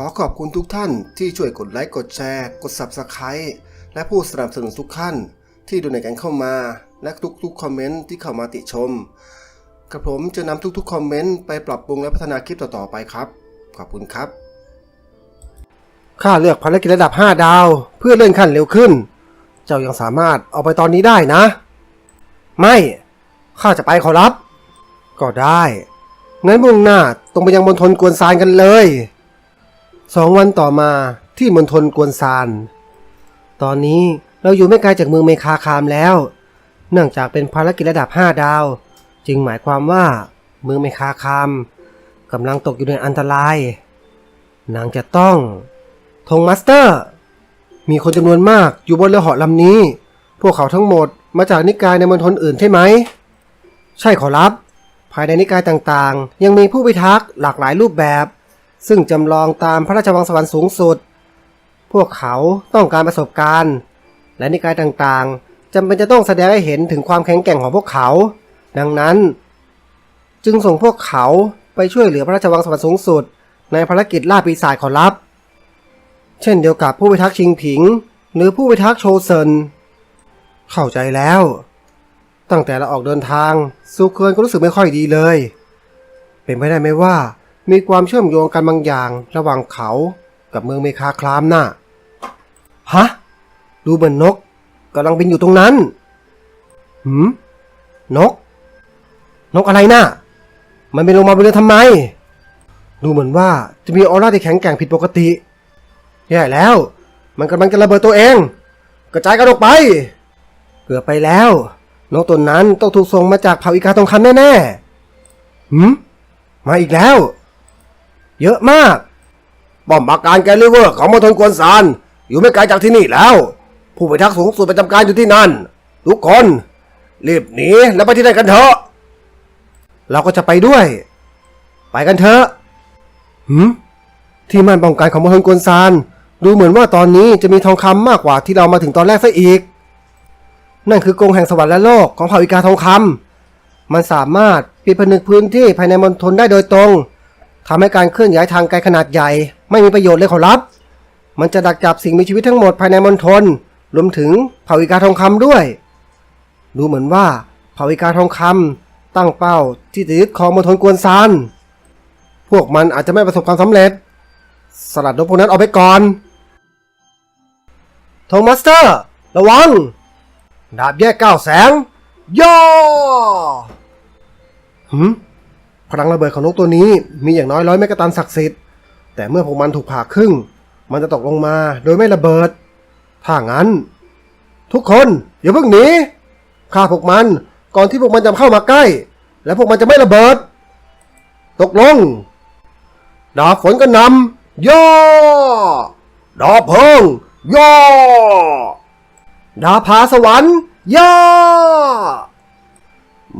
ขอขอบคุณทุกท่านที่ช่วยกดไลค์กดแชร์ กด Subscribe และผู้สนับสนุนทุกท่าน ที่ดูในกันเข้ามา และทุกๆคอมเมนต์ที่เข้ามาติชมกระผมจะนำทุกๆคอมเมนต์ไปปรับปรุงและพัฒนาคลิปต่อๆไปครับ ขอบคุณครับข้าเลือกภารกิจระดับ 5 ดาว เพื่อเลื่อนขั้นเร็วขึ้น เจ้ายังสามารถเอาไปตอนนี้ได้นะ ไม่ข้าจะไปขอรับ ก็ได้งั้นมุ่งหน้าตรงไปยังมณฑลกวนซานกันเลย สองวันต่อมาที่มณฑลกวนซาน ตอนนี้เราอยู่ไม่ไกลจากเมืองเมคาคามแล้ว เนื่องจากเป็นภารกิจระดับ 5 ดาว จึงหมายความว่าเมืองเมคาคามกำลังตกอยู่ในอันตราย นางจะต้องธงมาสเตอร์ มีคนจำนวนมากอยู่บนเรือเหาะลำนี้ พวกเขาทั้งหมดมาจากนิกายในมณฑลอื่นใช่ไหม ใช่ขอรับ ภายในนิกายต่างๆ ยังมีผู้พิทักษ์หลากหลายรูปแบบ ซึ่งจำลองตามพระราชวังสวรรค์สูงสุด พวกเขาต้องการประสบการณ์ และนิกายต่างๆจำเป็นจะต้องแสดงให้เห็นถึงความแข็งแกร่งของพวกเขา ดังนั้น จึงส่งพวกเขาไปช่วยเหลือพระราชวังสวรรค์สูงสุด ในภารกิจล่าปีศาจขอรับ เช่นเดียวกับผู้พิทักษ์ชิงผิง หรือผู้พิทักษ์โชเซินเข้าใจแล้ว ตั้งแต่เราออกเดินทางซูเคินก็รู้สึกไม่ค่อยดีเลย เป็นไปได้ไหมว่า มีความเชื่อมโยงกันบางอย่างระหว่างเขากับเมืองเมคาคลามน่ะฮะ ดูเหมือนนกกำลังบินอยู่ตรงนั้น หืม นก นกอะไรน่ะ มันบินลงมาบนเรือทำไม ดูเหมือนว่าจะมีออร่าที่แข็งแกร่งผิดปกติ แย่แล้ว มันกำลังจะระเบิดตัวเอง กระจายกันออกไป เกือบไปแล้ว นกตัวนั้นต้องถูกส่งมาจากเผ่าอีกาทองคำแน่ๆหืม มาอีกแล้ว เยอะมากป้อมปราการแกลิเวอร์ของมณฑลกวนซานอยู่ไม่ไกลจากที่นี่แล้ว ผู้พิทักษ์สูงสุดประจำการอยู่ที่นั่น ทุกคนรีบหนีแล้วไปที่นั่นกันเถอะเราก็จะไปด้วย ไปกันเถอะหืมที่มันป้องกันของมณฑลกวนซานดูเหมือนว่าตอนนี้จะมีทองคำมากกว่าที่เรามาถึงตอนแรกซะอีก นั่นคือกรงแห่งสวรรค์และโลกของเผ่าอีกาทองคำมันสามารถปิดผนึกพื้นที่ภายในมณฑลได้โดยตรง ทำให้การเคลื่อนย้ายทางไกลขนาดใหญ่ ไม่มีประโยชน์เลยขอรับ มันจะดักจับสิ่งมีชีวิตทั้งหมดภายในมณฑลรวมถึงเผ่าอีกาทองคำด้วย ดูเหมือนว่าเผ่าอีกาทองคำตั้งเป้าที่จะยึดครองมณฑลกวนซานพวกมันอาจจะไม่ประสบความสำเร็จ สลัดนกพวกนั้นออกไปก่อนทงมาสเตอร์ ระวัง ดาบแยกเก้าแสงย่อหืม พลังระเบิดของนกตัวนี้มีอย่างน้อยร้อยเมกะตันศักดิ์สิทธิ์แต่เมื่อพวกมันถูกผ่าครึ่ง มันจะตกลงมาโดยไม่ระเบิด ถ้างั้น ทุกคนอย่าเพิ่งหนีฆ่าพวกมันก่อนที่พวกมันจะเข้ามาใกล้ และพวกมันจะไม่ระเบิด ตกลง ดาบฝนก็นำย่อดาบเพลิงย่อดาบพาสวรรค์ย่อ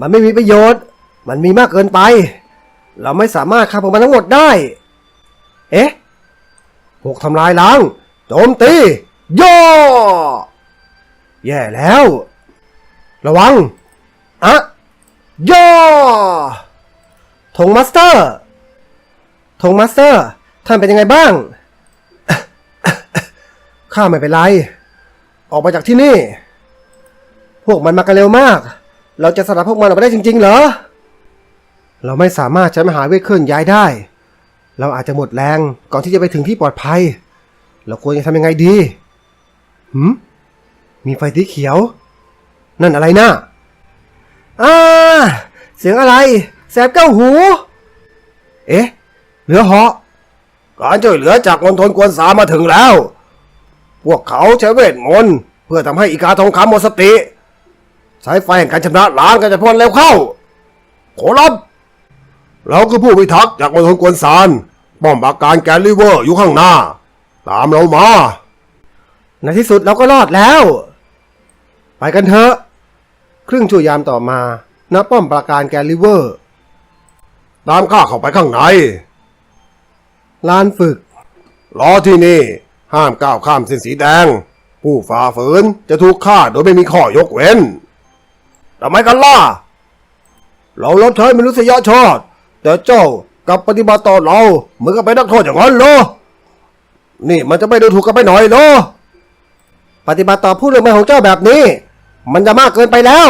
มันไม่มีประโยชน์ มันมีมากเกินไป เราไม่สามารถฆ่าพวกมันทั้งหมดได้ เอ๊ะพวกทำลายล้าง โจมตี ย่อ แย่แล้ว ระวัง อะ ย่อธงมาสเตอร์ธงมาสเตอร์ ท่านเป็นยังไงบ้าง ข้าไม่เป็นไร ออกมาจากที่นี่ พวกมันมากันเร็วมาก เราจะสลัดพวกมันออกไปได้จริง ๆ เหรอ เราไม่สามารถใช้มหาเวทเคลื่อนย้ายได้ เราอาจจะหมดแรงก่อนที่จะไปถึงที่ปลอดภัย เราควรจะทำยังไงดีหืมมีไฟสีเขียว นั่นอะไรนะอ่าเสียงอะไร แสบเก้าหู เอ๊ะเรือเหาะการช่วยเหลือจากมณฑลกวนสามาถึงแล้ว พวกเขาใช้เวทมนต์เพื่อทำให้อีกาทองคำหมดสติใช้ไฟแห่งการชำระล้างกันจะพ่นเร็วเข้าขอรับ เราคือผู้พิทักษ์จากมณฑลกวนซานป้อมปราการแกนลิเวอร์อยู่ข้างหน้า ตามเรามา ในที่สุดเราก็รอดแล้ว ไปกันเถอะ ครึ่งชั่วยามต่อมาณป้อมปราการแกนลิเวอร์ ตามข้าเข้าไปข้างในลานฝึก รอที่นี่ ห้ามก้าวข้ามเส้นสีแดง ผู้ฝ่าฝืนจะถูกฆ่าโดยไม่มีข้อยกเว้นทำไมกันล่ะ เรารับใช้มนุษยชาติ แต่เจ้ากลับปฏิบัติต่อเราเหมือนกับเป็นนักโทษอย่างนั้นเหรอนี่มันจะไม่ดูถูกกันไปหน่อยเหรอปฏิบัติต่อผู้เรื่องใหม่ของเจ้าแบบนี้ มันจะมากเกินไปแล้ว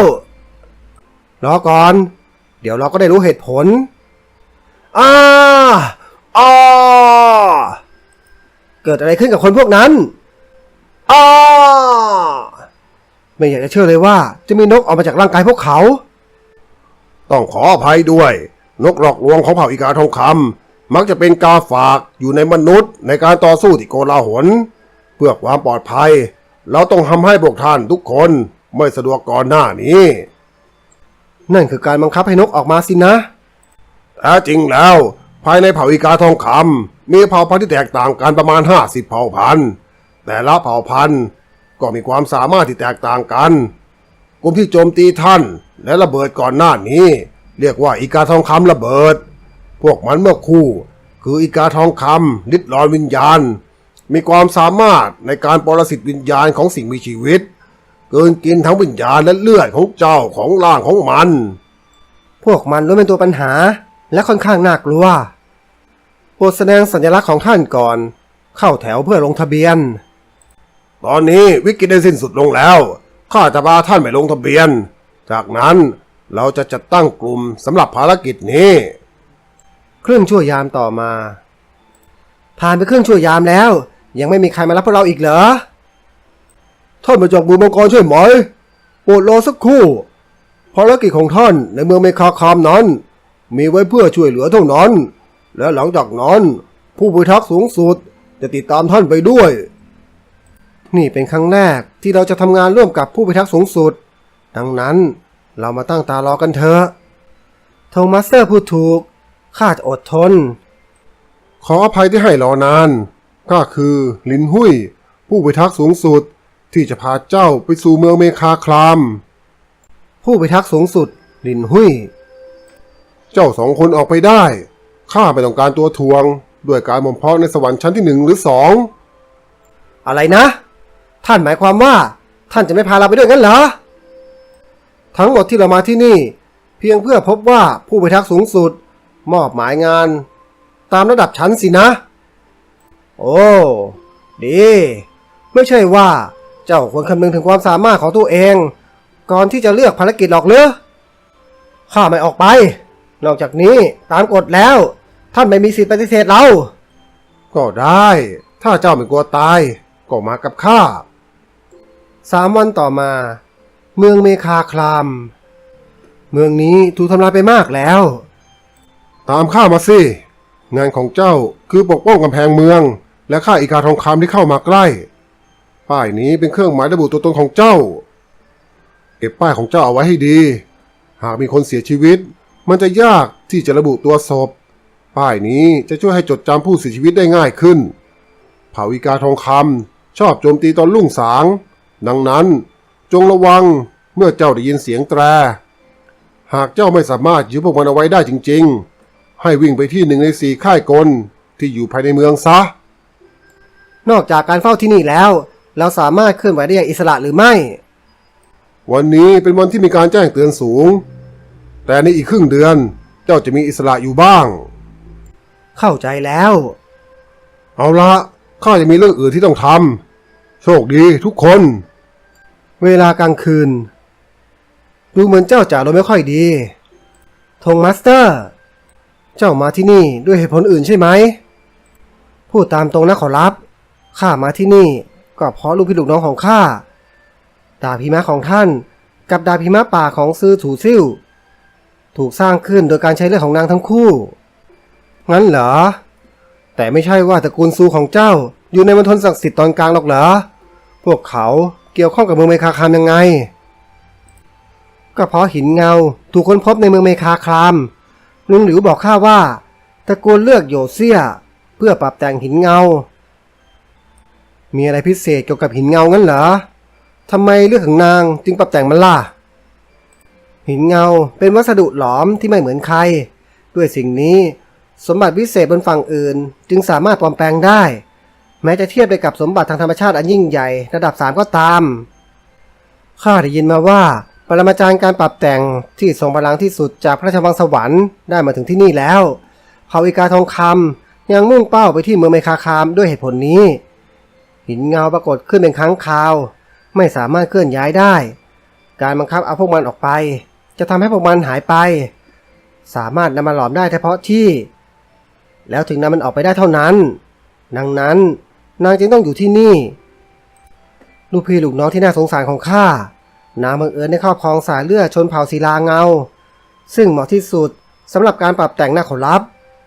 รอก่อน เดี๋ยวเราก็ได้รู้เหตุผลอ้าอ้าเกิดอะไรขึ้นกับคนพวกนั้นอ้าไม่อยากจะเชื่อเลยว่าจะมีนกออกมาจากร่างกายพวกเขา ต้องขออภัยด้วย นกหลอกลวงของเผ่าอีกาทองคำมักจะเป็นกาฝากอยู่ในมนุษย์ ในการต่อสู้ที่โกลาหลเพื่อความปลอดภัย เราต้องทำให้พวกท่านทุกคนไม่สะดวกก่อนหน้านี้ นั่นคือการบังคับให้นกออกมาสินะแท้จริงแล้ว ภายในเผ่าอีกาทองคำมีเผ่าพันธุ์ที่แตกต่างกันประมาณ 50 เผ่าพันธุ์ แต่ละเผ่าพันธุ์ก็มีความสามารถที่แตกต่างกัน กลุ่มที่โจมตีท่านและระเบิดก่อนหน้านี้ เรียกว่าอีกาทองคำระเบิด พวกมันเมื่อคู่ คืออีกาทองคำลิดรอนวิญญาณ มีความสามารถในการปรสิตวิญญาณของสิ่งมีชีวิต เกินกินทั้งวิญญาณและเลือดของเจ้าของร่างของมัน พวกมันล้วนเป็นตัวปัญหาและค่อนข้างน่ากลัวโปรดแสดงสัญลักษณ์ของท่านก่อน เข้าแถวเพื่อลงทะเบียน ตอนนี้วิกฤตได้สิ้นสุดลงแล้ว ข้าจะพาท่านไปลงทะเบียน จากนั้น เราจะจัดตั้งกลุ่มสำหรับภารกิจนี้เครื่องชั่วยามต่อมา ผ่านไปเครื่องชั่วยามแล้ว ยังไม่มีใครมารับพวกเราอีกเหรอท่านมาจากเมืองมังกรใช่ไหมโปรดรอสักครู่ภารกิจของท่านในเมืองเมคาคามนั้น มีไว้เพื่อช่วยเหลือเท่านั้น และหลังจากนั้น ผู้พิทักษ์สูงสุดจะติดตามท่านไปด้วย นี่เป็นครั้งแรกที่เราจะทำงานร่วมกับผู้พิทักษ์สูงสุด ดังนั้น เรามาตั้งตารอกันเถอะโทมัสเตอร์พูดถูก ข้าจะอดทน ขออภัยที่ให้รอนานข้าคือลินหุยผู้พิทักษ์สูงสุดที่จะพาเจ้าไปสู่เมืองเมคาคลาม ผู้พิทักษ์สูงสุด ลินหุยเจ้าสองคนออกไปได้ ข้าไม่ต้องการตัวทวง ด้วยการบ่มเพาะในสวรรค์ชั้นที่หนึ่งหรือสองอะไรนะ ท่านหมายความว่า ท่านจะไม่พาเราไปด้วยงั้นเหรอ ทั้งหมดที่เรามาที่นี่ เพียงเพื่อพบว่าผู้พิทักษ์สูงสุด มอบหมายงาน ตามระดับชั้นสินะ โอ้ดีไม่ใช่ว่าเจ้าควรคำนึงถึงความสามารถของตัวเอง ก่อนที่จะเลือกภารกิจหรอกเหรือข้าไม่ออกไป นอกจากนี้ตามกฎแล้ว ท่านไม่มีสิทธิ์ปฏิเสธเรา ก็ได้ ถ้าเจ้าไม่กลัวตาย ก็มากับข้าสามวันต่อมา เมืองเมคาคลาม เมืองนี้ถูกทำลายไปมากแล้ว ตามข้ามาสิ งานของเจ้าคือปกป้องกำแพงเมือง และฆ่าอีกาทองคำที่เข้ามาใกล้ ป้ายนี้เป็นเครื่องหมายระบุตัวตนของเจ้า เก็บป้ายของเจ้าเอาไว้ให้ดี หากมีคนเสียชีวิต มันจะยากที่จะระบุตัวศพ ป้ายนี้จะช่วยให้จดจำผู้เสียชีวิตได้ง่ายขึ้น เผาอีกาทองคำชอบโจมตีตอนรุ่งสาง ดังนั้น จงระวังเมื่อเจ้าได้ยินเสียงแตร หากเจ้าไม่สามารถยื้อพวกมันเอาไว้ได้จริง ๆ ให้วิ่งไปที่หนึ่งในสี่ค่ายกลที่อยู่ภายในเมืองซะ นอกจากการเฝ้าที่นี่แล้ว เราสามารถเคลื่อนไหวได้อย่างอิสระหรือไม่ วันนี้เป็นวันที่มีการแจ้งเตือนสูง แต่ในอีกครึ่งเดือนเจ้าจะมีอิสระอยู่บ้าง เข้าใจแล้ว เอาละข้าจะมีเรื่องอื่นที่ต้องทำโชคดีทุกคน เวลากลางคืน ดูเหมือนเจ้าจ่าลมณ์ไม่ค่อยดี ธงมาสเตอร์ เจ้ามาที่นี่ด้วยเหตุผลอื่นใช่ไหม พูดตามตรงนะขอรับ ข้ามาที่นี่ก็เพราะลูกพี่ลูกน้องของข้า ดาบพิมะของท่าน กับดาบพิมะป่าของซือถูซิ่วถูกสร้างขึ้นโดยการใช้เลือดของนางทั้งคู่ งั้นเหรอ แต่ไม่ใช่ว่าตระกูลซูของเจ้าอยู่ในมณฑลศักดิ์สิทธิ์ตอนกลางหรอกเหรอ พวกเขา เกี่ยวข้องกับเมืองเมคาคามยังไง ก็เพราะหินเงาถูกค้นพบในเมืองเมคาคาม ลุงหลิวบอกข้าว่าตระกูลเลือกโยเซีย เพื่อปรับแต่งหินเงา มีอะไรพิเศษเกี่ยวกับหินเงางั้นเหรอทำไมเลือกของนางจึงปรับแต่งมันล่ะ หินเงาเป็นวัสดุหลอมที่ไม่เหมือนใคร ด้วยสิ่งนี้ สมบัติวิเศษบนฝั่งอื่น จึงสามารถปลอมแปลงได้ แม้จะเทียบได้กับสมบัติทางธรรมชาติอันยิ่งใหญ่ระดับ3ก็ตาม ข้าได้ยินมาว่าปรมาจารย์การปรับแต่งที่ทรงพลังที่สุดจากพระราชวังสวรรค์ได้มาถึงที่นี่แล้วเผ่าอีกาทองคำยังมุ่งเป้าไปที่เมืองเมคาคามด้วยเหตุผลนี้ หินเงาปรากฏขึ้นเป็นครั้งคราว ไม่สามารถเคลื่อนย้ายได้ การบังคับเอาพวกมันออกไป จะทำให้พวกมันหายไป สามารถนำมาหลอมได้เฉพาะที่ แล้วถึงนำมันออกไปได้เท่านั้น ดังนั้น นางจึงต้องอยู่ที่นี่ ลูกพี่ลูกน้องที่น่าสงสารของข้า นางบังเอิญได้ครอบครองสายเลือดชนเผ่าศิลาเงา ซึ่งเหมาะที่สุดสำหรับการปรับแต่งหน้าขอรับ